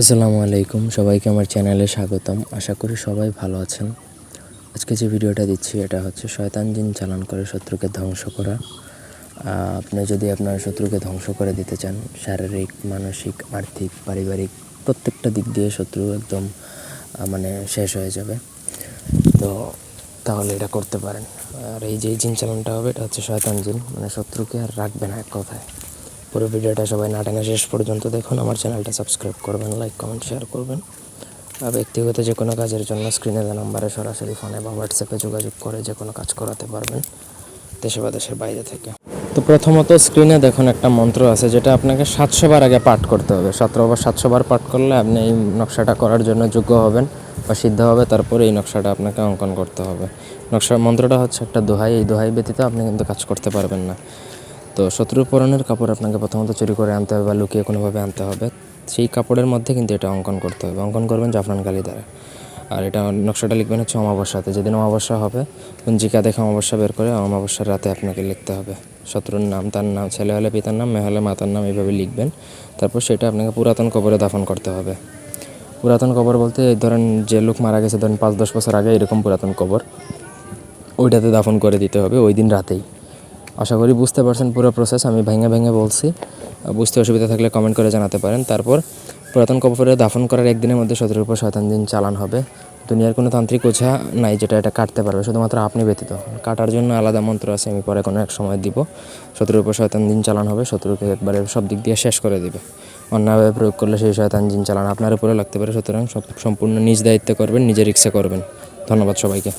আসসালামু আলাইকুম, সবাইকে আমার চ্যানেলে স্বাগতম। আশা করি সবাই ভালো আছেন। আজকে যে ভিডিওটা দিচ্ছি, এটা হচ্ছে শয়তান জিন চালান করে শত্রুকে ধ্বংস করা। আপনি যদি আপনার শত্রুকে ধ্বংস করে দিতে চান, শারীরিক, মানসিক, আর্থিক, পারিবারিক, প্রত্যেকটা দিক দিয়ে শত্রু একদম মানে শেষ হয়ে যাবে। তো তাহলে এটা করতে পারেন। আর এই যে জিন চালানটা হবে, এটা হচ্ছে শয়তান জিন। মানে শত্রুকে আর রাখবে না এক কথায়। পুরো ভিডিওটা সবাই না টেনে শেষ পর্যন্ত দেখুন। আমার চ্যানেলটা সাবস্ক্রাইব করবেন লাইক কমেন্ট শেয়ার করবেন। আর ব্যক্তিগত যে কোনো কাজের জন্য স্ক্রিনে নাম্বারে সরাসরি ফোনে বা হোয়াটসঅ্যাপে যোগাযোগ করে যে কোনো কাজ করাতে পারবেন, দেশে বা দেশের বাইরে থেকে। তো প্রথমত স্ক্রিনে দেখুন একটা মন্ত্র আছে, যেটা আপনাকে সাতশো বার আগে পাঠ করতে হবে। সতেরো বা সাতশো বার পাঠ করলে আপনি এই নকশাটা করার জন্য যোগ্য হবেন বা সিদ্ধ হবে, তারপরে এই নকশাটা আপনাকে অঙ্কন করতে হবে। নকশার মন্ত্রটা হচ্ছে একটা দোহাই, এই দোহাই ব্যতীত আপনি কিন্তু কাজ করতে পারবেন না। তো শত্রুর পরনের কাপড় আপনাকে প্রথমত চুরি করে আনতে হবে বা লুকিয়ে কোনোভাবে আনতে হবে। সেই কাপড়ের মধ্যে কিন্তু এটা অঙ্কন করতে হবে। অঙ্কন করবেন জাফরান কালি দ্বারা। আর এটা নকশাটা লিখবেন হচ্ছে অমাবস্যাতে। যেদিন অমাবস্যা হবে পঞ্জিকা দেখে অমাবস্যা বের করে অমাবস্যার রাতে আপনাকে লিখতে হবে। শত্রুর নাম, তার নাম, ছেলে হলে পিতার নাম, মেয়ে হলে মাতার নাম এইভাবে লিখবেন। তারপর সেটা আপনাকে পুরাতন কবরে দাফন করতে হবে। পুরাতন কবর বলতে ধরেন যে লোক মারা গেছে ধরেন পাঁচ দশ বছর আগে এরকম পুরাতন কবর। ওইটাতে দাফন করে দিতে হবে ওই দিন রাতেই। আশা করি বুঝতে পারছেন পুরো প্রসেস আমি ভেঙে ভেঙে বলছি। বুঝতে অসুবিধা থাকলে কমেন্ট করে জানাতে পারেন। তারপর, পুরাতন কবরে দাফন করার একদিনের মধ্যে সতেরোর উপর শয়তান দিন চালান হবে। দুনিয়ার কোনো তান্ত্রিক ওঝা নাই যেটা এটা কাটতে পারবে, শুধুমাত্র আপনি ব্যতীত। কাটার জন্য আলাদা মন্ত্র আছে, আমি পরে কোনো এক সময় দিব। শত্রুর উপর শয়তান দিন চালান হবে, শত্রুকে একবারে সব দিক দিয়ে শেষ করে দিবে। অন্যভাবে প্রয়োগ করলে সেই শয়তান দিন চালান। আপনার উপরে লাগতে পারে, সুতরাং সব সম্পূর্ণ নিজ দায়িত্বে করবেন, নিজের ইচ্ছা করবেন। ধন্যবাদ সবাইকে।